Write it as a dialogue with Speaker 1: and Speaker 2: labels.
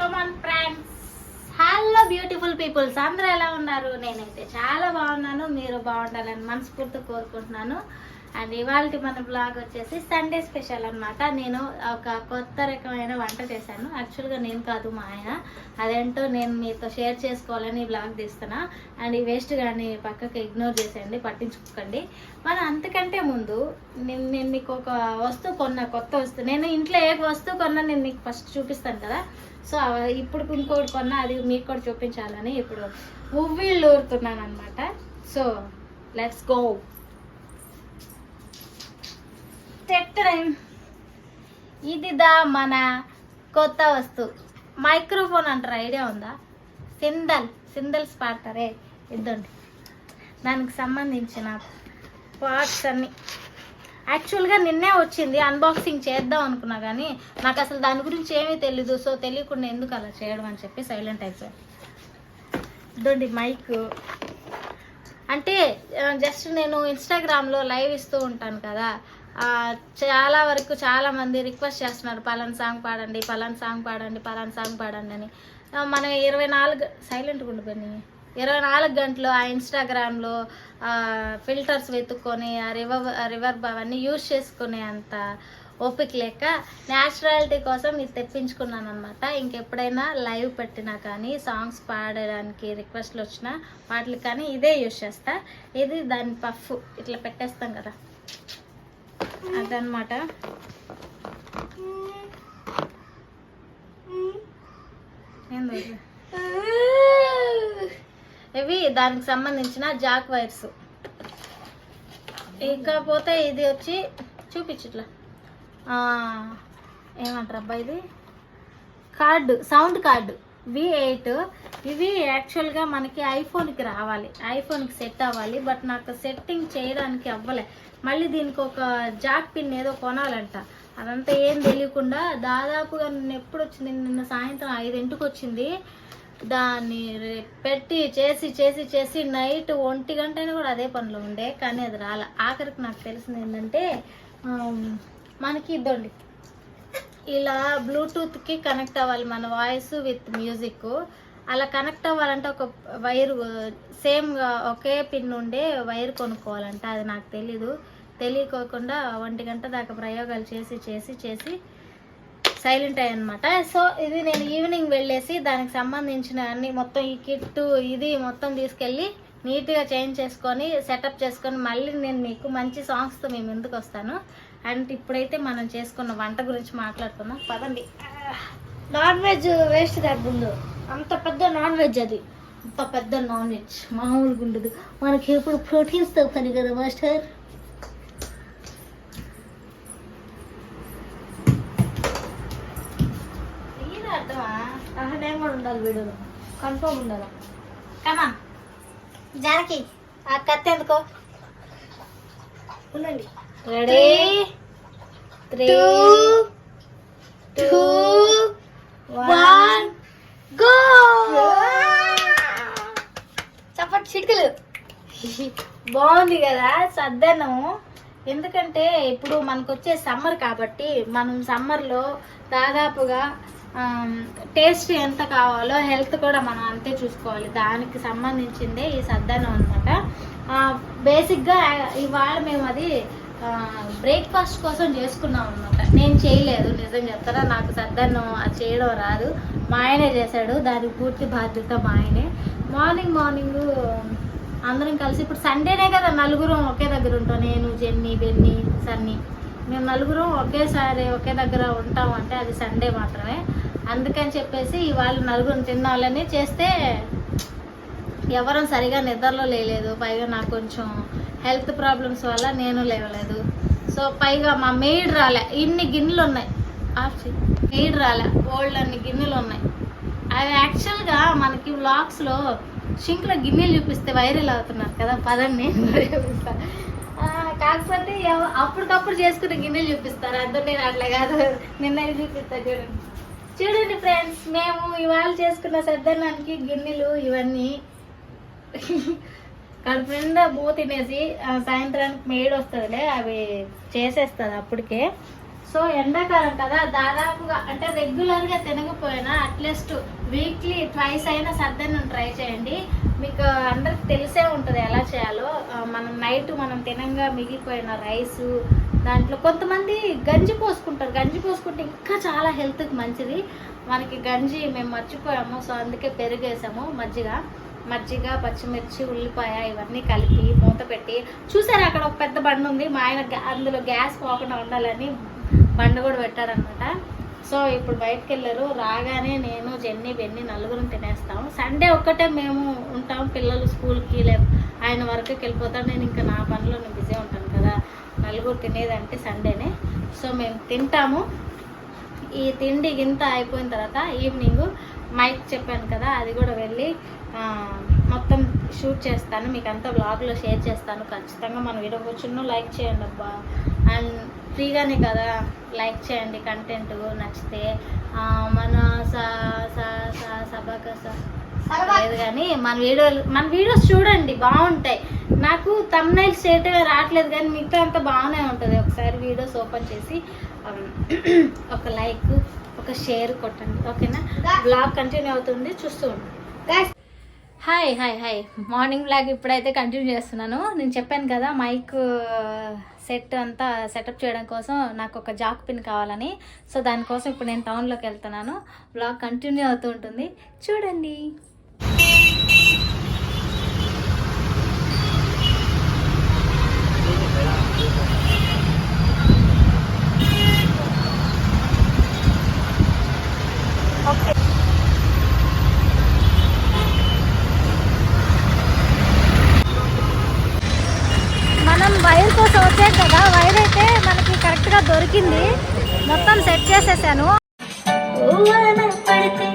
Speaker 1: Come on friends hello beautiful peoples అందరూ ఎలా ఉన్నారు? నేనైతే చాలా బాగున్నాను. మీరు బాగుండాలని మనస్ఫూర్తి కోరుకుంటున్నాను. అండ్ ఇవాళ మన బ్లాగ్ వచ్చేసి సండే స్పెషల్ అనమాట నేను ఒక కొత్త రకమైన వంట చేశాను. యాక్చువల్గా నేను కాదు మా ఆయన. అదేంటో నేను మీతో షేర్ చేసుకోవాలని ఈ బ్లాగ్ తీస్తున్నా. అండ్ ఈ వేస్ట్ కానీ పక్కకి ఇగ్నోర్ చేసేయండి పట్టించుకోకండి. మనం అంతకంటే ముందు నేను నేను మీకు ఒక వస్తువు కొన్నా కొత్త వస్తువు. నేను ఇంట్లో ఏ వస్తువు కొన్నా నేను మీకు ఫస్ట్ చూపిస్తాను కదా. సో ఇప్పుడు ఇంకోటి కొన్నా అది మీకు కూడా చూపించాలని ఇప్పుడు ఉవ్విళ్ళు ఊరుతున్నాను అనమాట సో లెట్స్ గో ఇది దా మన కొత్త వస్తువు. మైక్రోఫోన్ అంటారు? ఐడియా ఉందా? సిందల్ సిందల్స్ పాడతారే ఇద్దండి. దానికి సంబంధించిన పార్ట్స్ అన్ని. యాక్చువల్గా నిన్నే వచ్చింది అన్బాక్సింగ్ చేద్దాం అనుకున్నా కానీ నాకు అసలు దాని గురించి ఏమీ తెలీదు సో తెలియకుండా ఎందుకు అలా చేయడం అని చెప్పి సైలెంట్ అయిపోయాను. ఇదండి మైక్. అంటే జస్ట్ నేను ఇన్స్టాగ్రామ్లో లైవ్ ఇస్తూ ఉంటాను కదా చాలా వరకు చాలా మంది రిక్వెస్ట్ చేస్తున్నారు పలాన్ సాంగ్ పాడండి పలాన్ సాంగ్ పాడండి పలాన్ సాంగ్ పాడండి అని. మనం ఇరవై నాలుగు సైలెంట్గా ఉండిపోయి ఇరవై నాలుగు గంటలు ఆ ఇన్స్టాగ్రామ్లో ఫిల్టర్స్ వెతుక్కొని ఆ రివర్ రివర్ అవన్నీ యూజ్ చేసుకునే అంత ఓపిక లేక న్యాచురాలిటీ కోసం ఇది తెప్పించుకున్నాను అనమాట ఇంకెప్పుడైనా లైవ్ పెట్టినా కానీ సాంగ్స్ పాడడానికి రిక్వెస్ట్లు వచ్చినా వాటికి కానీ ఇదే యూజ్ చేస్తా. ఇది దాని పఫ్ ఇట్లా పెట్టేస్తాం కదా. అదనమాట ఇవి దానికి సంబంధించిన జాక్ వైర్స్. ఇకపోతే ఇది వచ్చి చూపించట్లా. ఏమంటారు అబ్బా ఇది? Card sound card. V eight ఇవి యాక్చువల్గా మనకి ఐఫోన్కి రావాలి. ఐఫోన్కి సెట్ అవ్వాలి. బట్ నాకు సెట్టింగ్ చేయడానికి అవ్వలే. మళ్ళీ దీనికి ఒక జాక్ పిన్ ఏదో కొనాలంట. అదంతా ఏం తెలియకుండా దాదాపుగా నిన్న ఎప్పుడు వచ్చింది నిన్న సాయంత్రం ఐదింటికి వచ్చింది. దాన్ని పెట్టి చేసి చేసి చేసి నైట్ ఒంటి గంట అయినా కూడా అదే పనిలో ఉండే. కానీ అది రాలే. ఆఖరికి నాకు తెలిసింది ఏంటంటే మనకి ఇద్దండి. ఇలా బ్లూటూత్కి కనెక్ట్ అవ్వాలి మన వాయిస్ విత్ మ్యూజిక్. అలా కనెక్ట్ అవ్వాలంటే ఒక వైర్ సేమ్గా ఒకే పిన్ ఉండే వైర్ కొనుక్కోవాలంట అది నాకు తెలీదు. తెలియకోకుండా ఒంటి గంట దాకా ప్రయోగాలు చేసి చేసి చేసి సైలెంట్ అయ్యనమాట. సో ఇది నేను ఈవినింగ్ వెళ్ళేసి దానికి సంబంధించిన అన్ని మొత్తం ఈ కిట్టు ఇది మొత్తం తీసుకెళ్ళి నీట్గా చేంజ్ చేసుకొని సెటప్ చేసుకొని మళ్ళీ నేను మీకు మంచి సాంగ్స్తో మేము ఎందుకు వస్తాను. అండ్ ఇప్పుడైతే మనం చేసుకున్న వంట గురించి మాట్లాడుకుందాం. పదండి. నాన్ వెజ్ వేస్ట్ ముందు అంత పెద్ద నాన్ వెజ్ అది. అంత పెద్ద నాన్ వెజ్. మామూలుగా ఉండదు మనకి ఎప్పుడు ప్రోటీన్స్తో పని కదా మాస్టర్? అర్థమా? నేను కూడా ఉండాలి వీడియోలో. కన్ఫర్మ్ ఉండాలి? కమా జానకి ఆ కత్తి ఎందుకో? ఉండండి. Ready three two one go చప్పటి చిటికలు. బాగుంది కదా సద్దనము ఎందుకంటే ఇప్పుడు మనకు వచ్చే సమ్మర్ కాబట్టి మనం సమ్మర్లో దాదాపుగా టేస్ట్ ఎంత కావాలో హెల్త్ కూడా మనం అంతే చూసుకోవాలి. దానికి సంబంధించిందే ఈ సద్దనం అనమాట బేసిక్గా ఇవాళ మేము అది బ్రేక్ఫాస్ట్ కోసం చేసుకున్నాం అనమాట నేను చేయలేదు నిజం చెప్తారా నాకు సద్దన్నం అది చేయడం రాదు. మా ఆయనే చేశాడు. దానికి పూర్తి బాధ్యత మా ఆయనే. మార్నింగ్ మార్నింగ్ అందరం కలిసి ఇప్పుడు సండేనే కదా నలుగురం ఒకే దగ్గర ఉంటాం. నేను జెన్నీ బెన్నీ సన్నీ. మేము నలుగురం ఒకేసారి ఒకే దగ్గర ఉంటాం అంటే అది సండే మాత్రమే. అందుకని చెప్పేసి ఇవాళ నలుగురం తిన్నాలని చేస్తే ఎవరం సరిగా నిద్రలో లేలేదు. పైగా నాకు కొంచెం హెల్త్ ప్రాబ్లమ్స్ వల్ల నేను లేవలేదు. సో పైగా మా మెయిడ్ రాలే. ఇన్ని గిన్నెలు ఉన్నాయి. మెయిడ్ రాలే. ఓల్డ్ అన్ని గిన్నెలు ఉన్నాయి. అవి యాక్చువల్గా మనకి వ్లాగ్స్లో షింక్లో గిన్నెలు చూపిస్తే వైరల్ అవుతున్నారు కదా. పదండి. చూపిస్తాను కాకపోతే అప్పటికప్పుడు చేసుకునే గిన్నెలు చూపిస్తారు. అందులో నేను అట్లా కాదు. నిన్న చూపిస్తా చూడండి. చూడండి ఫ్రెండ్స్ మేము ఇవాళ చేసుకున్న సర్దనానికి గిన్నెలు ఇవన్నీ కడుపు నిండా బూ తినేసి సాయంత్రానికి మేడ్ వస్తుందిలే అవి చేసేస్తుంది అప్పటికే. సో ఎండాకాలం కదా దాదాపుగా అంటే రెగ్యులర్గా తినకపోయినా అట్లీస్ట్ వీక్లీ ట్వైస్ అయినా సర్దన్నం ట్రై చేయండి. మీకు అందరికి తెలిసే ఉంటుంది ఎలా చేయాలో. మనం నైట్ మనం తినంగా మిగిలిపోయిన రైసు దాంట్లో కొంతమంది గంజి పోసుకుంటారు. గంజి పోసుకుంటే ఇంకా చాలా హెల్త్కి మంచిది. మనకి గంజి మేము మర్చిపోయాము. సో అందుకే పెరుగేసాము మజ్జిగ. మజ్జిగ పచ్చిమిర్చి ఉల్లిపాయ ఇవన్నీ కలిపి మూత పెట్టి చూసారు అక్కడ ఒక పెద్ద బండి ఉంది. మా ఆయన అందులో గ్యాస్ పోకుండా ఉండాలని బండ కూడా పెట్టారనమాట సో ఇప్పుడు బయటకు వెళ్ళారు. రాగానే నేను జెన్నీ వెన్ని నలుగురం తినేస్తాం. సండే ఒక్కటే మేము ఉంటాం పిల్లలు స్కూల్కి లే ఆయన వర్క్కి వెళ్ళిపోతాడు నేను ఇంకా నా పనిలో నేను బిజీ ఉంటాను కదా. నలుగురు తినేదంటే సండేనే. సో మేము తింటాము. ఈ తిండి గింత అయిపోయిన తర్వాత ఈవినింగ్ మైక్ చెప్పాను కదా అది కూడా వెళ్ళి మొత్తం షూట్ చేస్తాను. మీకు అంతా బ్లాగ్లో షేర్ చేస్తాను. ఖచ్చితంగా మనం వీడియో కూర్చున్న లైక్ చేయండి అబ్బా. అండ్ ఫ్రీగానే కదా లైక్ చేయండి కంటెంట్ నచ్చితే. మన సా స స సభక స లేదు కానీ మన వీడియోలు మన వీడియోస్ చూడండి బాగుంటాయి. నాకు తమ్నైల్ స్టేట్ రావట్లేదు కానీ మిగతా అంతా బాగానే ఉంటుంది. ఒకసారి వీడియోస్ ఓపెన్ చేసి ఒక లైక్ ఒక షేర్ కొట్టండి. ఓకేనా? బ్లాగ్ కంటిన్యూ అవుతుంది చూస్తూ ఉండండి. Hi hi hi. Morning blog ఇప్పుడైతే కంటిన్యూ చేస్తున్నాను. నేను చెప్పాను కదా మైక్ సెట్ అంతా సెటప్ చేయడం కోసం నాకు ఒక జాక్ పిన్ కావాలని. సో దానికోసం ఇప్పుడు నేను టౌన్లోకి వెళ్తున్నాను. బ్లాగ్ కంటిన్యూ అవుతూ ఉంటుంది. చూడండి. దొరికింది. మొత్తం సెట్ చేసేసాను. పడితే